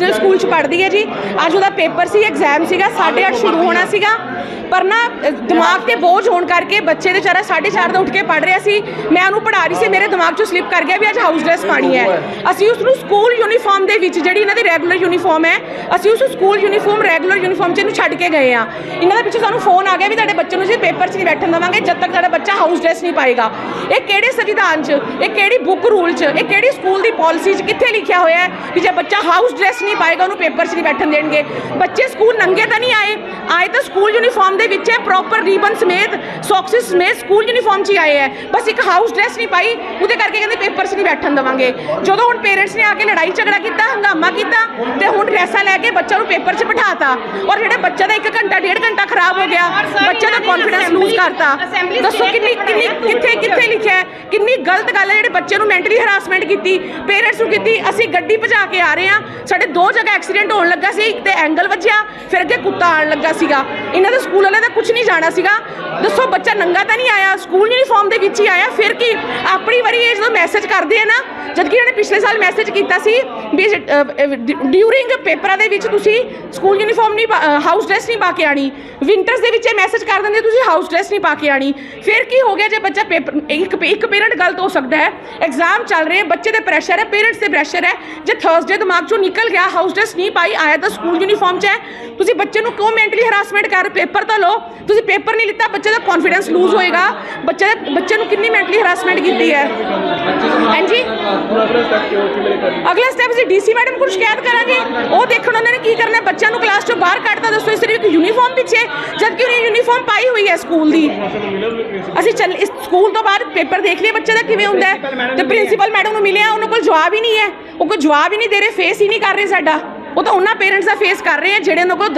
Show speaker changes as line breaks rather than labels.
National school ਚ ਪੜ੍ਹਦੀ ਹੈ ਜੀ। ਅੱਜ ਉਹਦਾ ਪੇਪਰ ਸੀ ਐਗਜ਼ਾਮ ਸੀਗਾ 8:30 ਸ਼ੁਰੂ ਹੋਣਾ ਸੀਗਾ। ਪਰ ਨਾ ਦਿਮਾਗ ਤੇ ਬੋਝ ਹੋਣ ਕਰਕੇ ਬੱਚੇ ਦੇ ਵਿਚਾਰਾ 4:30 ਦਾ ਉੱਠ ਕੇ ਪੜ੍ਹ ਰਿਹਾ ਸੀ। ਮੈਂ ਉਹਨੂੰ ਪੜ੍ਹਾ ਰਹੀ ਸੀ, ਮੇਰੇ ਦਿਮਾਗ ਚੋਂ ਸਲਿੱਪ ਕਰ ਗਿਆ ਵੀ ਅੱਜ ਹਾਊਸ ਡਰੈਸ ਪਾਣੀ ਹੈ। ਅਸੀਂ ਉਸ ਨੂੰ ਸਕੂਲ ਯੂਨੀਫਾਰਮ ਦੇ ਵਿੱਚ, ਜਿਹੜੀ ਇਹਨਾਂ ਦੀ ਰੈਗੂਲਰ ਯੂਨੀਫਾਰਮ ਹੈ ਅਸੀਂ ਉਸ ਸਕੂਲ ਯੂਨੀਫਾਰਮ, ਰੈਗੂਲਰ ਯੂਨੀਫਾਰਮ 'ਚ ਇਹਨੂੰ ਛੱਡ ਕੇ ਗਏ ਆ ਇਹਨਾਂ ਦਾ ਪਿੱਛੇ ਸਾਨੂੰ ਫੋਨ ਆ ਗਿਆ ਵੀ ਤੁਹਾਡੇ ਬੱਚੇ ਨੂੰ ਜੀ ਪੇਪਰ 'ਚ ਨਹੀਂ ਬੈਠਣ ਦੇਵਾਂਗੇ, ਜਦ ਤੱਕ ਤੁਹਾਡਾ ਬੱਚਾ ਹਾਊਸ ਡਰੈਸ ਨਹੀਂ ਪਾਏਗਾ। ਇਹ ਕਿਹੜੇ ਸੰਵਿਧਾਨ 'ਚ, ਇਹ ਕਿਹੜੀ ਬੁੱਕ ਰੂਲ 'ਚ, ਇਹ ਕਿਹੜੀ ਸਕੂਲ ਦੀ ਪਾਲਿਸੀ 'ਚ ਕਿੱਥੇ ਲਿਖਿਆ ਹੋਇਆ ਹੈ ਕਿ ਜੇ ਬੱਚਾ ਹਾਊਸ ਡਰੈਸ ਨਹੀਂ ਪਾਏਗਾ, ਉਹਨੂੰ ਪੇਪਰ 'ਚ ਨਹੀਂ ਬੈਠਣ ਦੇਣਗੇ? ਬੱਚੇ ਸਕੂਲ ਨੰਗੇ ਤਾਂ ਨਹੀਂ ਆਏ? ਆਏ ਤਾਂ ਸਕੂਲ ਯੂਨੀਫਾਰਮ ਦੇ ਵਿੱਚ ਹੈ ਪ੍ਰੋਪਰ ਰੀਬਨ ਸਮੇਤ ਸੌਕਸਿਸ ਸਮੇਤ ਸਕੂਲ ਯੂਨੀਫਾਰਮ 'ਚ ਹੀ ਆਏ ਹੈ। ਬਸ ਇੱਕ ਹਾਊਸ ਡਰੈਸ ਨਹੀਂ ਪਾਈ, ਉਹਦੇ ਕਰਕੇ ਕਹਿੰਦੇ ਪੇਪਰ 'ਚ ਨਹੀਂ ਬੈਠਣ ਦੇਵਾਂਗੇ। ਜਦੋਂ ਹੁਣ ਪੇਰੈਂਟਸ ਨੇ ਆ ਕੇ ਲੜਾਈ ਝਗੜਾ ਕੀਤਾ, ਹੰਗਾਮਾ ਕੀਤਾ, ਤੇ ਹੁਣ ਡਰੈਸਾਂ ਲੈ ਕੇ ਬੱਚਾ ਨੂੰ ਪੇਪਰ 'ਚ ਬਿਠਾਤਾ ਔਰ ਜਿਹੜੇ ਬੱਚੇ ਦਾ 1 ਘੰਟਾ ਡੇਢ ਘੰਟਾ ਖਰਾਬ ਹੋ ਗਿਆ ਬੱਚੇ ਦਾ ਕੌਨਫੀਡੈਂਸ ਲੂਜ਼ ਕਰਤਾ। ਦੱਸੋ ਕਿੰਨੀ ਕਿੰਨੀ ਕਿੱਥੇ ਕਿੱਥੇ ਹੈ ਕਿੰਨੀ ਗਲਤ ਗੱਲ ਹੈ ਜਿਹੜੇ ਬੱਚੇ ਨੂੰ ਮੈਂਟਲੀ ਹਰਾਸਮੈਂਟ ਕੀਤੀ ਪੇਰੈਂਟਸ ਨੂੰ ਕੀਤੀ, ਅਸੀਂ ਗੱਡੀ ਭਜਾ ਕੇ ਆ ਰਹੇ ਹਾਂ। ਸਾਡੇ ਦੋ ਜਗ੍ਹਾ ਐਕਸੀਡੈਂਟ ਹੋਣ ਲੱਗਾ ਸੀ, ਇੱਕ ਤੇ ਐਂਗਲ ਵੱਜਿਆ, ਫਿਰ ਅੱਗੇ ਕੁੱਤਾ ਆਣ ਲੱਗਾ ਸੀਗਾ। ਇਹਨਾਂ ਦੇ ਸਕੂਲ ਵਾਲਿਆਂ ਦਾ ਕੁਝ ਨਹੀਂ ਜਾਣਾ ਸੀਗਾ। ਦੱਸੋ, ਬੱਚਾ ਨੰਗਾ ਤਾਂ ਨਹੀਂ ਆਇਆ? ਸਕੂਲ ਯੂਨੀਫਾਰਮ ਦੇ ਵਿੱਚ ਹੀ ਆਇਆ, ਫਿਰ ਕੀ? ਆਪਣੀ ਵਾਰੀ ਇਹ ਜਦੋਂ ਮੈਸੇਜ ਕਰਦੇ ਆ ਨਾ ਜਦ ਕਿ ਨੇ ਪਿਛਲੇ ਸਾਲ ਮੈਸੇਜ ਕੀਤਾ ਸੀ ਵੀ ਡਿਊਰਿੰਗ ਪੇਪਰਾਂ ਦੇ ਵਿੱਚ ਤੁਸੀਂ ਸਕੂਲ ਯੂਨੀਫਾਰਮ ਨਹੀਂ ਹਾਊਸ ਡਰੈਸ ਨਹੀਂ ਪਾ ਕੇ ਆਣੀ ਵਿੰਟਰਸ ਦੇ ਵਿੱਚ ਇਹ ਮੈਸੇਜ ਕਰ ਦਿੰਦੇ, ਤੁਸੀਂ ਹਾਊਸ ਡਰੈਸ ਨਹੀਂ ਪਾ ਕੇ ਆਣੀ ਫਿਰ ਕੀ ਹੋ ਗਿਆ ਜੇ ਬੱਚਾ ਪੇਪਰ, ਇੱਕ ਇੱਕ ਪੇਰੈਂਟ ਗਲਤ ਹੋ ਸਕਦਾ ਹੈ। ਐਗਜ਼ਾਮ ਚੱਲ ਰਹੇ, ਬੱਚੇ ਤੇ ਪ੍ਰੈਸ਼ਰ ਹੈ ਪੇਰੈਂਟਸ ਤੇ ਪ੍ਰੈਸ਼ਰ ਹੈ। ਜੇ ਥਰਸਡੇ ਦਿਮਾਗ ਚੋਂ ਨਿਕਲ ਗਿਆ ਹਾਊਸ ਡਰੈਸ ਨਹੀਂ ਪਾਈ, ਆਇਆ ਤਾਂ ਸਕੂਲ ਯੂਨੀਫਾਰਮ 'ਚ ਹੈ। ਤੁਸੀਂ ਬੱਚੇ ਨੂੰ ਕਿਉਂ ਮੈਂਟਲੀ ਹਰਾਸਮੈਂਟ ਕਰ ਪੇਪਰ ਤਾਂ ਲਓ। ਤੁਸੀਂ ਪੇਪਰ ਨਹੀਂ ਲਿੱਤਾ, ਬੱਚੇ ਦਾ ਕੌਨਫੀਡੈਂਸ ਲੂਜ਼ ਹੋਏਗਾ। ਬੱਚੇ ਦਾ, ਬੱਚੇ ਨੂੰ ਕਿੰਨੀ ਮੈਂਟਲੀ ਹਰਾਸਮੈਂਟ ਕੀਤੀ ਹੈ? ਹਾਂਜੀ? ਅਗਲਾ ਸਟੈਪ ਅਸੀਂ ਡੀਸੀ ਮੈਡਮ ਕੋਲ ਸ਼ਿਕਾਇਤ ਕਰਾਂਗੇ। ਉਹ ਦੇਖਣ ਉਹਨਾਂ ਨੇ ਕੀ ਕਰਨਾ ਬੱਚਿਆਂ ਨੂੰ ਕਲਾਸ ਚੋਂ ਬਾਹਰ ਕੱਢਤਾ, ਦੱਸੋ ਇਸ ਸਿਰਫ ਯੂਨੀਫਾਰਮ ਪਿੱਛੇ। ਜਦਕਿ ਯੂਨੀਫਾਰਮ ਪਾਈ ਹੋਈ ਹੈ ਸਕੂਲ ਦੀ। ਅਸੀਂ ਚੱਲ ਇਸ ਸਕੂਲ ਤੋਂ ਬਾਅਦ ਪੇਪਰ ਦੇਖ ਲਈਏ ਬੱਚੇ ਦਾ ਕਿਵੇਂ ਹੁੰਦਾ ਹੈ। ਤੇ ਪ੍ਰਿੰਸੀਪਲ ਮੈਡਮ ਨੂੰ ਮਿਲਿਆ ਉਹਨਾਂ ਕੋਲ ਜਵਾਬ ਹੀ ਨਹੀਂ ਹੈ। ਉਹ ਕੋਈ ਜਵਾਬ ਹੀ ਨਹੀਂ ਦੇ ਰਹੇ ਫੇਸ ਹੀ ਨਹੀਂ ਕਰ ਰਹੇ ਸਾਡਾ। ਉਹ ਤਾਂ ਉਹਨਾਂ ਪੇਰੈਂਟਸ ਦਾ ਫੇਸ ਕਰ ਰਹੇ ਆ ਜਿਹੜੇ ਉਹਨਾਂ ਕੋਲ